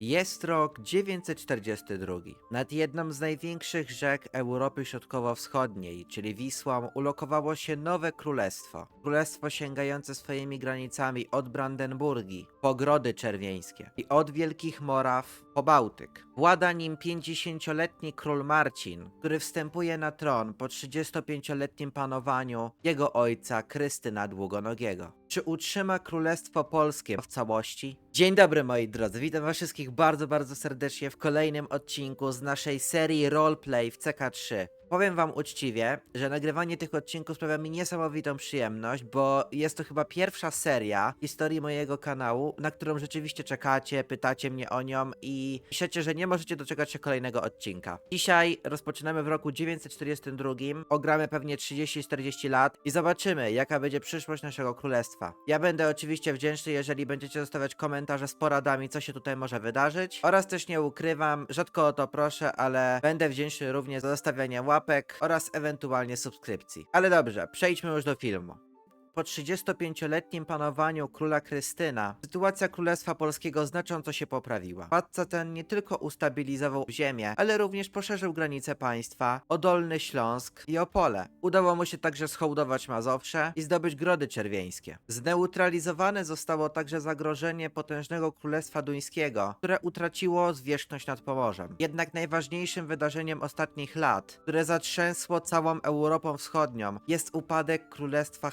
Jest rok 942. Nad jedną z największych rzek Europy Środkowo-Wschodniej, czyli Wisłą, ulokowało się nowe królestwo. Królestwo sięgające swoimi granicami od Brandenburgii po Grody Czerwieńskie i od Wielkich Moraw po Bałtyk. Włada nim 50-letni król Marcin, który wstępuje na tron po 35-letnim panowaniu jego ojca Krystyna Długonogiego. Czy utrzyma Królestwo Polskie w całości? Dzień dobry moi drodzy, witam was wszystkich bardzo, bardzo serdecznie w kolejnym odcinku z naszej serii Roleplay w CK3. Powiem wam uczciwie, że nagrywanie tych odcinków sprawia mi niesamowitą przyjemność, bo jest to chyba pierwsza seria historii mojego kanału, na którą rzeczywiście czekacie, pytacie mnie o nią i piszecie, że nie możecie doczekać się kolejnego odcinka. Dzisiaj rozpoczynamy w roku 942, ogramy pewnie 30-40 lat i zobaczymy, jaka będzie przyszłość naszego królestwa. Ja będę oczywiście wdzięczny, jeżeli będziecie zostawiać komentarze z poradami, co się tutaj może wydarzyć. Oraz też nie ukrywam, rzadko o to proszę, ale będę wdzięczny również za zostawianie łapek oraz ewentualnie subskrypcji. Ale dobrze, przejdźmy już do filmu. Po 35-letnim panowaniu króla Krystyna, sytuacja Królestwa Polskiego znacząco się poprawiła. Władca ten nie tylko ustabilizował ziemię, ale również poszerzył granice państwa o Dolny Śląsk i Opole. Udało mu się także schołdować Mazowsze i zdobyć Grody Czerwieńskie. Zneutralizowane zostało także zagrożenie potężnego Królestwa Duńskiego, które utraciło zwierzchność nad Pomorzem. Jednak najważniejszym wydarzeniem ostatnich lat, które zatrzęsło całą Europą Wschodnią, jest upadek Królestwa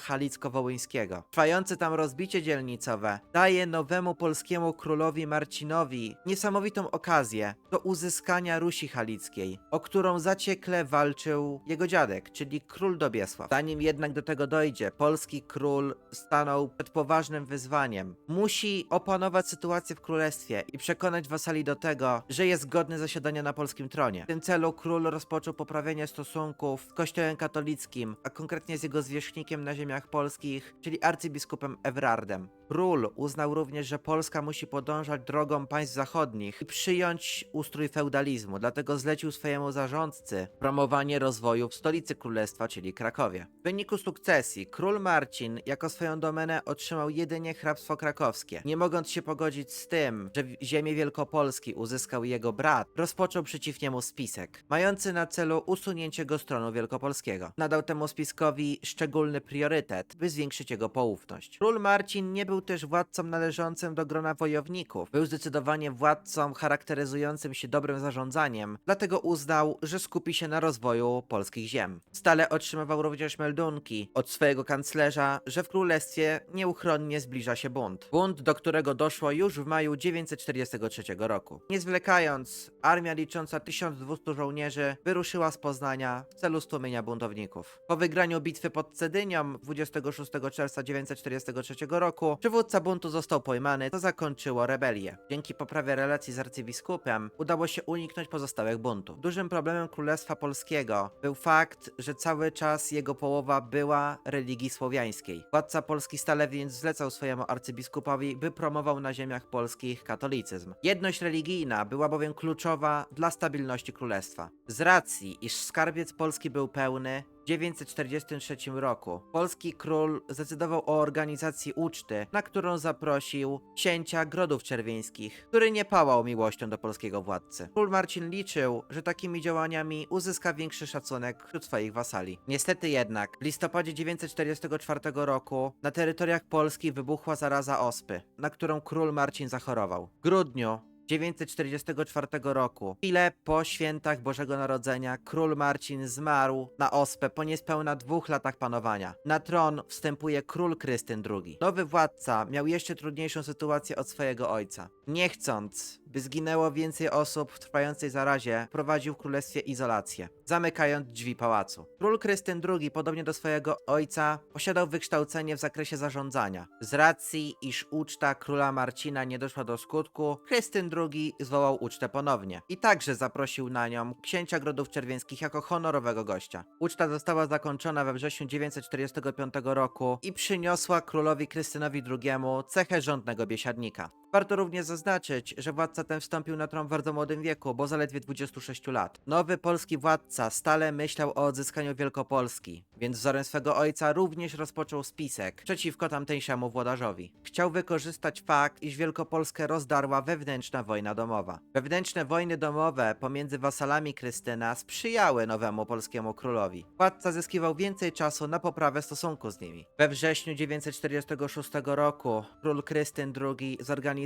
Halicko-Wołyńskiego. Trwające tam rozbicie dzielnicowe daje nowemu polskiemu królowi Marcinowi niesamowitą okazję do uzyskania Rusi Halickiej, o którą zaciekle walczył jego dziadek, czyli król Dobiesław. Zanim jednak do tego dojdzie, polski król stanął przed poważnym wyzwaniem. Musi opanować sytuację w królestwie i przekonać wasali do tego, że jest godny zasiadania na polskim tronie. W tym celu król rozpoczął poprawienie stosunków z kościołem katolickim, a konkretnie z jego zwierzchnikiem na ziemiach polskich, czyli arcybiskupem Everardem. Król uznał również, że Polska musi podążać drogą państw zachodnich i przyjąć ustrój feudalizmu, dlatego zlecił swojemu zarządcy promowanie rozwoju w stolicy królestwa, czyli Krakowie. W wyniku sukcesji król Marcin jako swoją domenę otrzymał jedynie hrabstwo krakowskie. Nie mogąc się pogodzić z tym, że ziemię Wielkopolski uzyskał jego brat, rozpoczął przeciw niemu spisek, mający na celu usunięcie go z tronu wielkopolskiego. Nadał temu spiskowi szczególny priorytet, by zwiększyć jego poufność. Król Marcin nie był też władcą należącym do grona wojowników. Był zdecydowanie władcą charakteryzującym się dobrym zarządzaniem, dlatego uznał, że skupi się na rozwoju polskich ziem. Stale otrzymywał również meldunki od swojego kanclerza, że w królestwie nieuchronnie zbliża się bunt. Bunt, do którego doszło już w maju 943 roku. Nie zwlekając, armia licząca 1200 żołnierzy wyruszyła z Poznania w celu stłumienia buntowników. Po wygraniu bitwy pod Cedynią 26 czerwca 943 roku przywódca buntu został pojmany, co zakończyło rebelię. Dzięki poprawie relacji z arcybiskupem udało się uniknąć pozostałych buntów. Dużym problemem Królestwa Polskiego był fakt, że cały czas jego połowa była religii słowiańskiej. Władca Polski stale więc zlecał swojemu arcybiskupowi, by promował na ziemiach polskich katolicyzm. Jedność religijna była bowiem kluczowa dla stabilności królestwa. Z racji, iż skarbiec Polski był pełny, 943 roku polski król zdecydował o organizacji uczty, na którą zaprosił księcia Grodów Czerwieńskich, który nie pałał miłością do polskiego władcy. Król Marcin liczył, że takimi działaniami uzyska większy szacunek wśród swoich wasali. Niestety jednak, w listopadzie 944 roku na terytoriach Polski wybuchła zaraza ospy, na którą król Marcin zachorował. W grudniu 944 roku, chwilę po świętach Bożego Narodzenia, król Marcin zmarł na ospę po niespełna dwóch latach panowania. Na tron wstępuje król Krystyn II. Nowy władca miał jeszcze trudniejszą sytuację od swojego ojca. Nie chcąc, by zginęło więcej osób w trwającej zarazie, prowadził w królestwie izolację, zamykając drzwi pałacu. Król Krystyn II, podobnie do swojego ojca, posiadał wykształcenie w zakresie zarządzania. Z racji, iż uczta króla Marcina nie doszła do skutku, Krystyn II zwołał ucztę ponownie i także zaprosił na nią księcia Grodów Czerwieńskich jako honorowego gościa. Uczta została zakończona we wrześniu 945 roku i przyniosła królowi Krystynowi II cechę rządnego biesiadnika. Warto również zaznaczyć, że władca ten wstąpił na tron w bardzo młodym wieku, bo zaledwie 26 lat. Nowy polski władca stale myślał o odzyskaniu Wielkopolski, więc wzorem swego ojca również rozpoczął spisek przeciwko tamtejszemu włodarzowi. Chciał wykorzystać fakt, iż Wielkopolskę rozdarła wewnętrzna wojna domowa. Wewnętrzne wojny domowe pomiędzy wasalami Krystyna sprzyjały nowemu polskiemu królowi. Władca zyskiwał więcej czasu na poprawę stosunku z nimi. We wrześniu 946 roku król Krystyn II zorganizował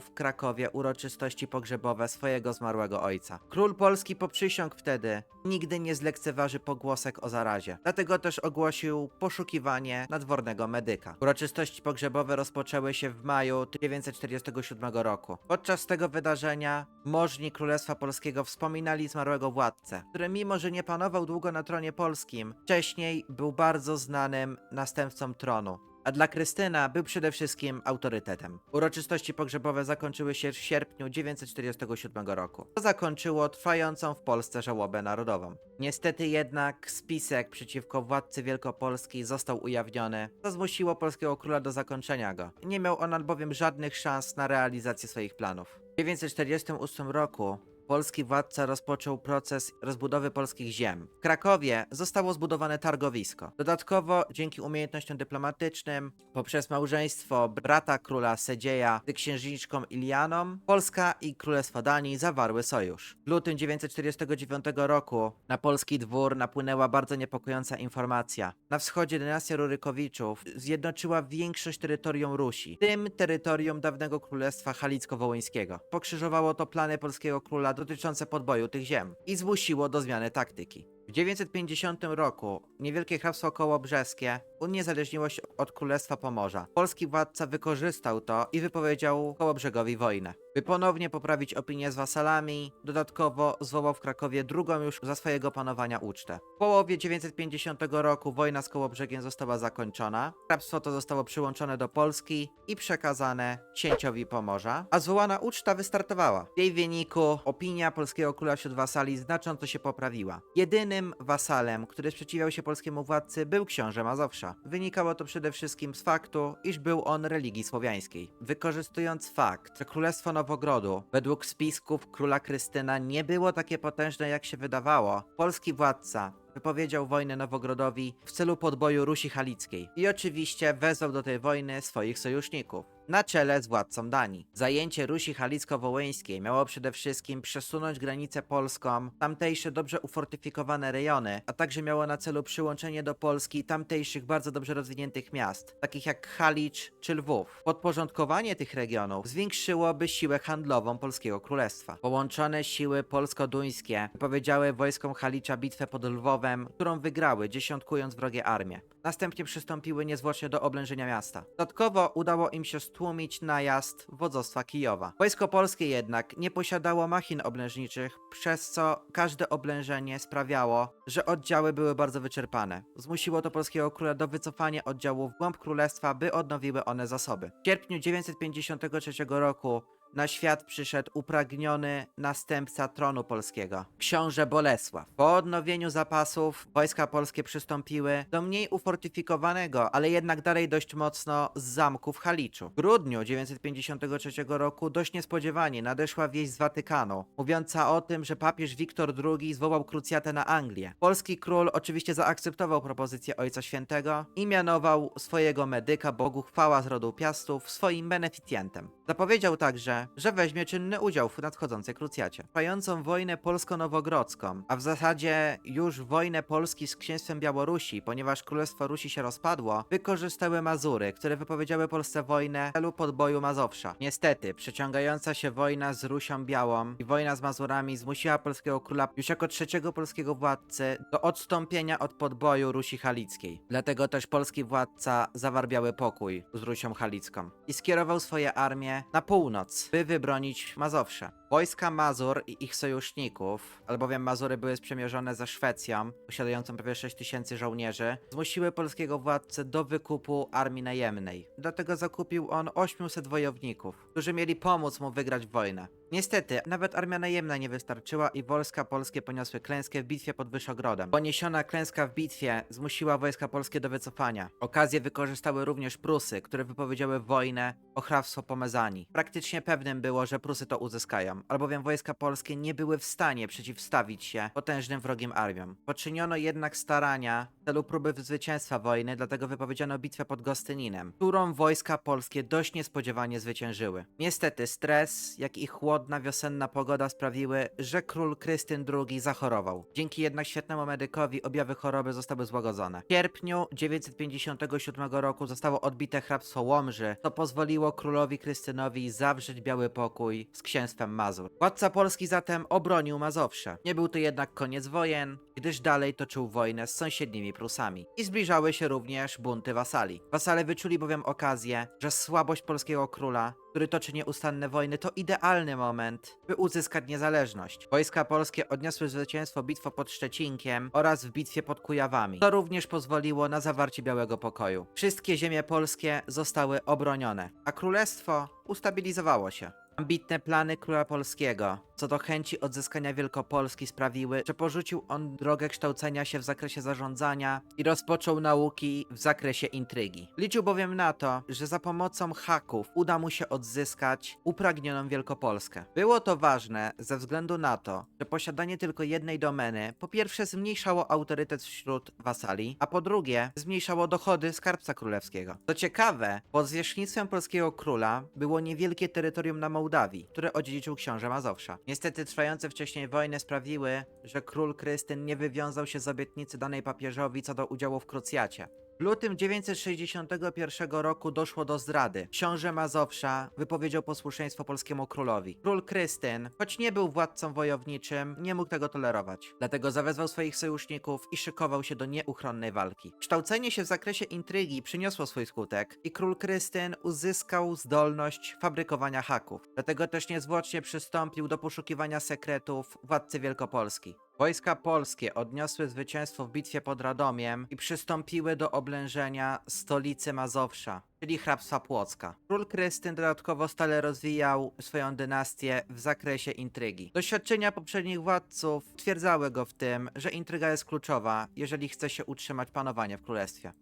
w Krakowie uroczystości pogrzebowe swojego zmarłego ojca. Król Polski poprzysiągł wtedy nigdy nie zlekceważy pogłosek o zarazie. Dlatego też ogłosił poszukiwanie nadwornego medyka. Uroczystości pogrzebowe rozpoczęły się w maju 947 roku. Podczas tego wydarzenia możni Królestwa Polskiego wspominali zmarłego władcę, który mimo, że nie panował długo na tronie polskim, wcześniej był bardzo znanym następcą tronu. A dla Krystyna był przede wszystkim autorytetem. Uroczystości pogrzebowe zakończyły się w sierpniu 947 roku. To zakończyło trwającą w Polsce żałobę narodową. Niestety jednak spisek przeciwko władcy Wielkopolski został ujawniony, co zmusiło polskiego króla do zakończenia go. Nie miał on albowiem żadnych szans na realizację swoich planów. W 948 roku polski władca rozpoczął proces rozbudowy polskich ziem. W Krakowie zostało zbudowane targowisko. Dodatkowo, dzięki umiejętnościom dyplomatycznym, poprzez małżeństwo brata króla Sedzieja z księżniczką Ilianą, Polska i Królestwo Danii zawarły sojusz. W lutym 949 roku na polski dwór napłynęła bardzo niepokojąca informacja. Na wschodzie dynastia Rurykowiczów zjednoczyła większość terytorium Rusi, tym terytorium dawnego królestwa Halicko-Wołyńskiego. Pokrzyżowało to plany polskiego króla dotyczące podboju tych ziem i zmusiło do zmiany taktyki. W 950 roku niewielkie hrabstwo kołobrzeskie uniezależniło się od Królestwa Pomorza. Polski władca wykorzystał to i wypowiedział Kołobrzegowi wojnę. By ponownie poprawić opinię z wasalami, dodatkowo zwołał w Krakowie drugą już za swojego panowania ucztę. W połowie 950 roku wojna z Kołobrzegiem została zakończona, hrabstwo to zostało przyłączone do Polski i przekazane księciowi Pomorza, a zwołana uczta wystartowała. W jej wyniku opinia polskiego króla wśród wasali znacząco się poprawiła. Jedynym wasalem, który sprzeciwiał się polskiemu władcy był książę Mazowsza. Wynikało to przede wszystkim z faktu, iż był on religii słowiańskiej. Wykorzystując fakt, że Królestwo Nowogrodu według spisków króla Krystyna nie było takie potężne jak się wydawało, polski władca wypowiedział wojnę Nowogrodowi w celu podboju Rusi Halickiej i oczywiście wezwał do tej wojny swoich sojuszników. Na czele z władcą Danii. Zajęcie Rusi Halicko-Wołyńskiej miało przede wszystkim przesunąć granicę polską, tamtejsze dobrze ufortyfikowane rejony, a także miało na celu przyłączenie do Polski tamtejszych bardzo dobrze rozwiniętych miast, takich jak Halicz czy Lwów. Podporządkowanie tych regionów zwiększyłoby siłę handlową Polskiego Królestwa. Połączone siły polsko-duńskie powiedziały wojskom Halicza bitwę pod Lwowem, którą wygrały, dziesiątkując wrogie armie. Następnie przystąpiły niezwłocznie do oblężenia miasta. Dodatkowo udało im się stłumić najazd wodzostwa Kijowa. Wojsko polskie jednak nie posiadało machin oblężniczych, przez co każde oblężenie sprawiało, że oddziały były bardzo wyczerpane. Zmusiło to polskiego króla do wycofania oddziałów w głąb królestwa, by odnowiły one zasoby. W sierpniu 953 roku na świat przyszedł upragniony następca tronu polskiego, książę Bolesław. Po odnowieniu zapasów wojska polskie przystąpiły do mniej ufortyfikowanego, ale jednak dalej dość mocno z zamku w Haliczu. W grudniu 953 roku dość niespodziewanie nadeszła wieść z Watykanu, mówiąca o tym, że papież Wiktor II zwołał krucjatę na Anglię. Polski król oczywiście zaakceptował propozycję Ojca Świętego i mianował swojego medyka, Bogu chwała z rodu Piastów, swoim beneficjentem. Zapowiedział także, że weźmie czynny udział w nadchodzącej krucjacie. Trwającą wojnę polsko-nowogrodzką, a w zasadzie już wojnę Polski z księstwem Białorusi, ponieważ Królestwo Rusi się rozpadło, wykorzystały Mazury, które wypowiedziały Polsce wojnę w celu podboju Mazowsza. Niestety, przeciągająca się wojna z Rusią Białą i wojna z Mazurami zmusiła polskiego króla już jako trzeciego polskiego władcy do odstąpienia od podboju Rusi Halickiej. Dlatego też polski władca zawarł biały pokój z Rusią Halicką i skierował swoje armie na północ, by wybronić Mazowsze. Wojska Mazur i ich sojuszników, albowiem Mazury były sprzymierzone ze Szwecją, posiadającą prawie 6 tysięcy żołnierzy, zmusiły polskiego władcę do wykupu armii najemnej. Dlatego zakupił on 800 wojowników, którzy mieli pomóc mu wygrać wojnę. Niestety, nawet armia najemna nie wystarczyła i wojska polskie poniosły klęskę w bitwie pod Wyszogrodem. Poniesiona klęska w bitwie zmusiła wojska polskie do wycofania. Okazję wykorzystały również Prusy, które wypowiedziały wojnę o hrabstwo Pomezani. Praktycznie pewnym było, że Prusy to uzyskają, albowiem wojska polskie nie były w stanie przeciwstawić się potężnym wrogim armiom. Poczyniono jednak starania w celu próby zwycięstwa wojny, dlatego wypowiedziano bitwę pod Gostyninem, którą wojska polskie dość niespodziewanie zwyciężyły. Niestety stres, jak i chłodna wiosenna pogoda sprawiły, że król Krystyn II zachorował. Dzięki jednak świetnemu medykowi objawy choroby zostały złagodzone. W sierpniu 957 roku zostało odbite hrabstwo Łomży, co pozwoliło królowi Krystynowi zawrzeć biały pokój z księstwem Mazur. Władca Polski zatem obronił Mazowsze. Nie był to jednak koniec wojen, gdyż dalej toczył wojnę z sąsiednimi Prusami. I zbliżały się również bunty wasali. Wasale wyczuli bowiem okazję, że słabość polskiego króla który toczy nieustanne wojny, to idealny moment, by uzyskać niezależność. Wojska polskie odniosły zwycięstwo bitwą pod Szczecinkiem oraz w bitwie pod Kujawami. To również pozwoliło na zawarcie Białego Pokoju. Wszystkie ziemie polskie zostały obronione, a królestwo ustabilizowało się. Ambitne plany króla polskiego co do chęci odzyskania Wielkopolski sprawiły, że porzucił on drogę kształcenia się w zakresie zarządzania i rozpoczął nauki w zakresie intrygi. Liczył bowiem na to, że za pomocą haków uda mu się odzyskać upragnioną Wielkopolskę. Było to ważne ze względu na to, że posiadanie tylko jednej domeny po pierwsze zmniejszało autorytet wśród wasali, a po drugie zmniejszało dochody skarbca królewskiego. Co ciekawe, pod zwierzchnictwem polskiego króla było niewielkie terytorium na Mołdawii, które odziedziczył książę Mazowsza. Niestety trwające wcześniej wojny sprawiły, że król Krystyn nie wywiązał się z obietnicy danej papieżowi co do udziału w krucjacie. W lutym 961 roku doszło do zdrady. Książę Mazowsza wypowiedział posłuszeństwo polskiemu królowi. Król Krystyn, choć nie był władcą wojowniczym, nie mógł tego tolerować. Dlatego zawezwał swoich sojuszników i szykował się do nieuchronnej walki. Kształcenie się w zakresie intrygi przyniosło swój skutek i król Krystyn uzyskał zdolność fabrykowania haków. Dlatego też niezwłocznie przystąpił do poszukiwania sekretów władcy Wielkopolski. Wojska polskie odniosły zwycięstwo w bitwie pod Radomiem i przystąpiły do oblężenia stolicy Mazowsza, czyli hrabstwa Płocka. Król Krystyn dodatkowo stale rozwijał swoją dynastię w zakresie intrygi. Doświadczenia poprzednich władców twierdzały go w tym, że intryga jest kluczowa, jeżeli chce się utrzymać panowanie w królestwie.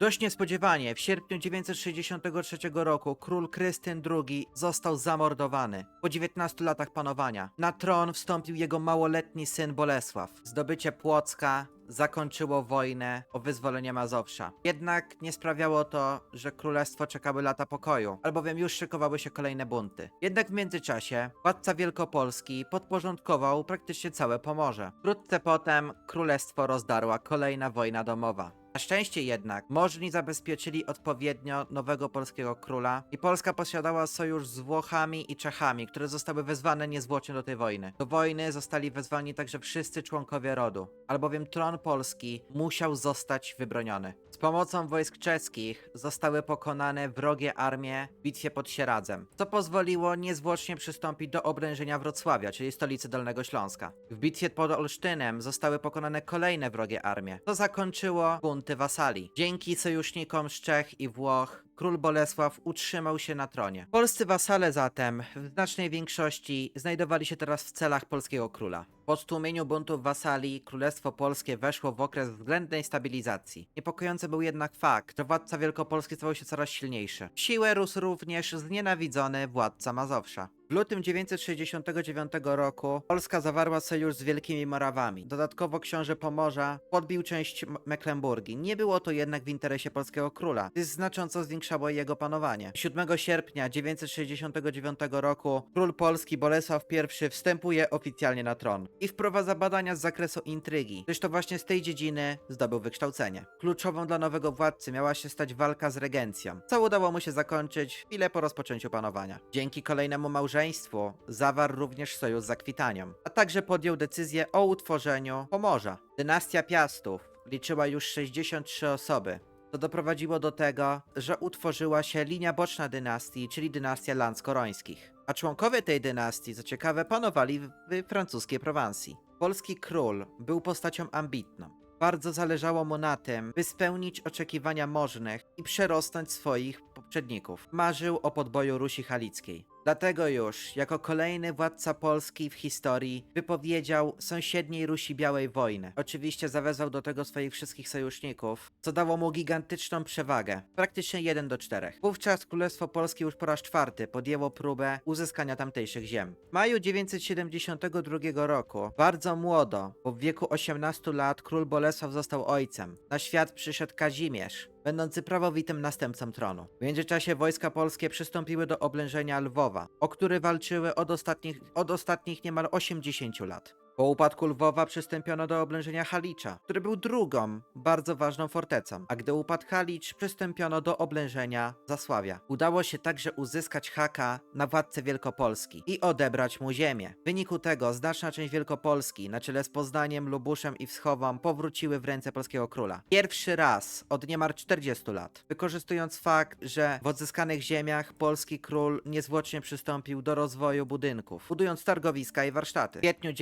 Dość niespodziewanie, w sierpniu 963 roku król Krystyn II został zamordowany po 19 latach panowania. Na tron wstąpił jego małoletni syn Bolesław. Zdobycie Płocka zakończyło wojnę o wyzwolenie Mazowsza. Jednak nie sprawiało to, że królestwo czekały lata pokoju, albowiem już szykowały się kolejne bunty. Jednak w międzyczasie władca Wielkopolski podporządkował praktycznie całe Pomorze. Wkrótce potem królestwo rozdarła kolejna wojna domowa. Na szczęście jednak możni zabezpieczyli odpowiednio nowego polskiego króla i Polska posiadała sojusz z Włochami i Czechami, które zostały wezwane niezwłocznie do tej wojny. Do wojny zostali wezwani także wszyscy członkowie rodu, albowiem tron polski musiał zostać wybroniony. Z pomocą wojsk czeskich zostały pokonane wrogie armie w bitwie pod Sieradzem, co pozwoliło niezwłocznie przystąpić do obrężenia Wrocławia, czyli stolicy Dolnego Śląska. W bitwie pod Olsztynem zostały pokonane kolejne wrogie armie, co zakończyło bunty wasali. Dzięki sojusznikom z Czech i Włoch król Bolesław utrzymał się na tronie. Polscy wasale zatem w znacznej większości znajdowali się teraz w celach polskiego króla. Po stłumieniu buntów wasali Królestwo Polskie weszło w okres względnej stabilizacji. Niepokojący był jednak fakt, że władca Wielkopolski stawał się coraz silniejszy. W siłę rósł również znienawidzony władca Mazowsza. W lutym 969 roku Polska zawarła sojusz z Wielkimi Morawami. Dodatkowo książę Pomorza podbił część Mecklenburgii. Nie było to jednak w interesie polskiego króla, gdyż znacząco zwiększało jego panowanie. 7 sierpnia 969 roku król polski Bolesław I wstępuje oficjalnie na tron i wprowadza badania z zakresu intrygi, gdyż to właśnie z tej dziedziny zdobył wykształcenie. Kluczową dla nowego władcy miała się stać walka z regencją, co udało mu się zakończyć chwilę po rozpoczęciu panowania. Dzięki kolejnemu małżeństwu zawarł również sojusz z Akwitanią, a także podjął decyzję o utworzeniu Pomorza. Dynastia Piastów liczyła już 63 osoby, co doprowadziło do tego, że utworzyła się linia boczna dynastii, czyli dynastia Lanskorońskich. A członkowie tej dynastii, co ciekawe, panowali w francuskiej Prowansji. Polski król był postacią ambitną. Bardzo zależało mu na tym, by spełnić oczekiwania możnych i przerosnąć swoich poprzedników. Marzył o podboju Rusi Halickiej. Dlatego już, jako kolejny władca Polski w historii, wypowiedział sąsiedniej Rusi Białej wojnę. Oczywiście zawezwał do tego swoich wszystkich sojuszników, co dało mu gigantyczną przewagę, praktycznie 1 do 4. Wówczas Królestwo Polskie już po raz czwarty podjęło próbę uzyskania tamtejszych ziem. W maju 972 roku, bardzo młodo, bo w wieku 18 lat król Bolesław został ojcem. Na świat przyszedł Kazimierz, będący prawowitym następcą tronu. W międzyczasie wojska polskie przystąpiły do oblężenia Lwowa, o który walczyły od ostatnich, od ostatnich niemal 80 lat. Po upadku Lwowa przystąpiono do oblężenia Halicza, który był drugą bardzo ważną fortecą, a gdy upadł Halicz, przystąpiono do oblężenia Zasławia. Udało się także uzyskać haka na władcę Wielkopolski i odebrać mu ziemię. W wyniku tego znaczna część Wielkopolski, na czele z Poznaniem, Lubuszem i Wschową, powróciły w ręce polskiego króla. Pierwszy raz od niemal 40 lat, wykorzystując fakt, że w odzyskanych ziemiach polski król niezwłocznie przystąpił do rozwoju budynków, budując targowiska i warsztaty. W kwietniu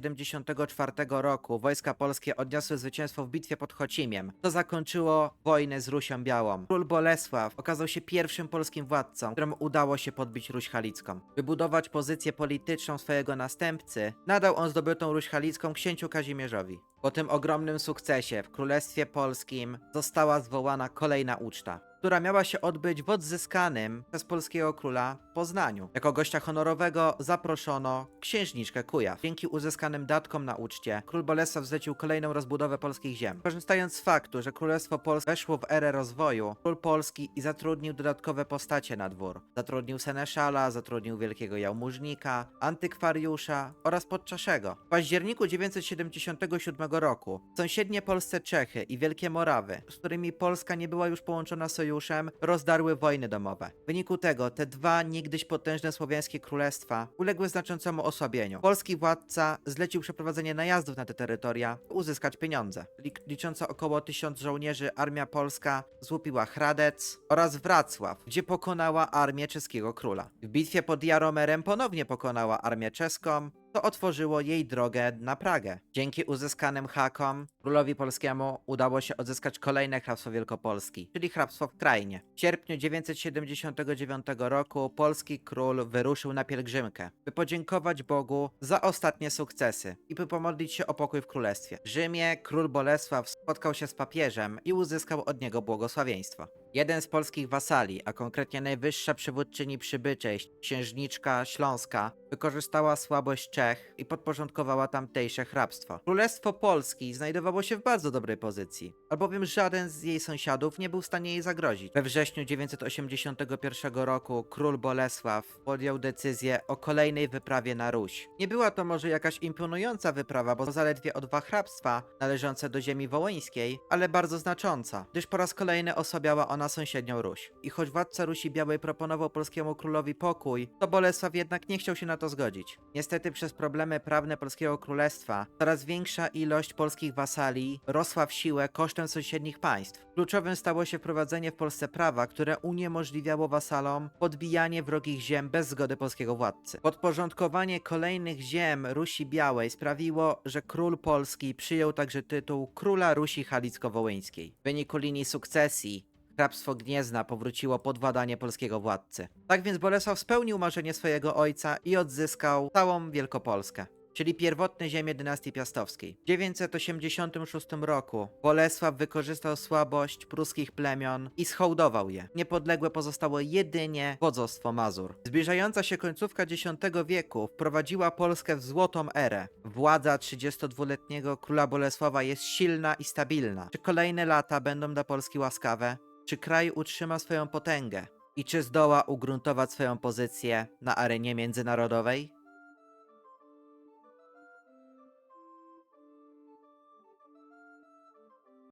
974 roku wojska polskie odniosły zwycięstwo w bitwie pod Chocimiem. To zakończyło wojnę z Rusią Białą. Król Bolesław okazał się pierwszym polskim władcą, któremu udało się podbić Ruś Halicką. Wybudować pozycję polityczną swojego następcy, nadał on zdobytą Ruś Halicką księciu Kazimierzowi. Po tym ogromnym sukcesie w Królestwie Polskim została zwołana kolejna uczta, która miała się odbyć w odzyskanym przez polskiego króla Poznaniu. Jako gościa honorowego zaproszono księżniczkę Kujaw. Dzięki uzyskanym datkom na uczcie, król Bolesław zlecił kolejną rozbudowę polskich ziem. Korzystając z faktu, że Królestwo Polskie weszło w erę rozwoju, król Polski i zatrudnił dodatkowe postacie na dwór. Zatrudnił seneszala, zatrudnił wielkiego jałmużnika, antykwariusza oraz podczaszego. W październiku 977 roku sąsiednie Polsce Czechy i Wielkie Morawy, z którymi Polska nie była już połączona sojuszem, rozdarły wojny domowe. W wyniku tego te dwa niegdyś potężne słowiańskie królestwa uległy znaczącemu osłabieniu. Polski władca zlecił przeprowadzenie najazdów na te terytoria, uzyskać pieniądze. Licząca około tysiąc żołnierzy armia polska złupiła Hradec oraz Wracław, gdzie pokonała armię czeskiego króla. W bitwie pod Jaromerem ponownie pokonała armię czeską, to otworzyło jej drogę na Pragę. Dzięki uzyskanym hakom królowi polskiemu udało się odzyskać kolejne hrabstwo Wielkopolski, czyli hrabstwo w Krajnie. W sierpniu 979 roku polski król wyruszył na pielgrzymkę, by podziękować Bogu za ostatnie sukcesy i by pomodlić się o pokój w królestwie. W Rzymie król Bolesław spotkał się z papieżem i uzyskał od niego błogosławieństwo. Jeden z polskich wasali, a konkretnie najwyższa przywódczyni przybyczej, księżniczka Śląska, wykorzystała słabość Czech i podporządkowała tamtejsze hrabstwo. Królestwo Polski znajdowało się w bardzo dobrej pozycji, albowiem żaden z jej sąsiadów nie był w stanie jej zagrozić. We wrześniu 981 roku król Bolesław podjął decyzję o kolejnej wyprawie na Ruś. Nie była to może jakaś imponująca wyprawa, bo zaledwie o dwa hrabstwa należące do ziemi wołyńskiej, ale bardzo znacząca, gdyż po raz kolejny osłabiała ona sąsiednią Ruś. I choć władca Rusi Białej proponował polskiemu królowi pokój, to Bolesław jednak nie chciał się na to zgodzić. Niestety przez problemy prawne polskiego królestwa coraz większa ilość polskich wasali rosła w siłę kosztem sąsiednich państw. Kluczowym stało się wprowadzenie w Polsce prawa, które uniemożliwiało wasalom podbijanie wrogich ziem bez zgody polskiego władcy. Podporządkowanie kolejnych ziem Rusi Białej sprawiło, że król polski przyjął także tytuł króla Rusi Halicko-Wołyńskiej. W wyniku linii sukcesji hrabstwo Gniezna powróciło pod władanie polskiego władcy. Tak więc Bolesław spełnił marzenie swojego ojca i odzyskał całą Wielkopolskę. Czyli pierwotne ziemie dynastii piastowskiej. W 986 roku Bolesław wykorzystał słabość pruskich plemion i schołdował je. Niepodległe pozostało jedynie wodzostwo Mazur. Zbliżająca się końcówka X wieku wprowadziła Polskę w złotą erę. Władza 32-letniego króla Bolesława jest silna i stabilna. Czy kolejne lata będą dla Polski łaskawe? Czy kraj utrzyma swoją potęgę? I czy zdoła ugruntować swoją pozycję na arenie międzynarodowej?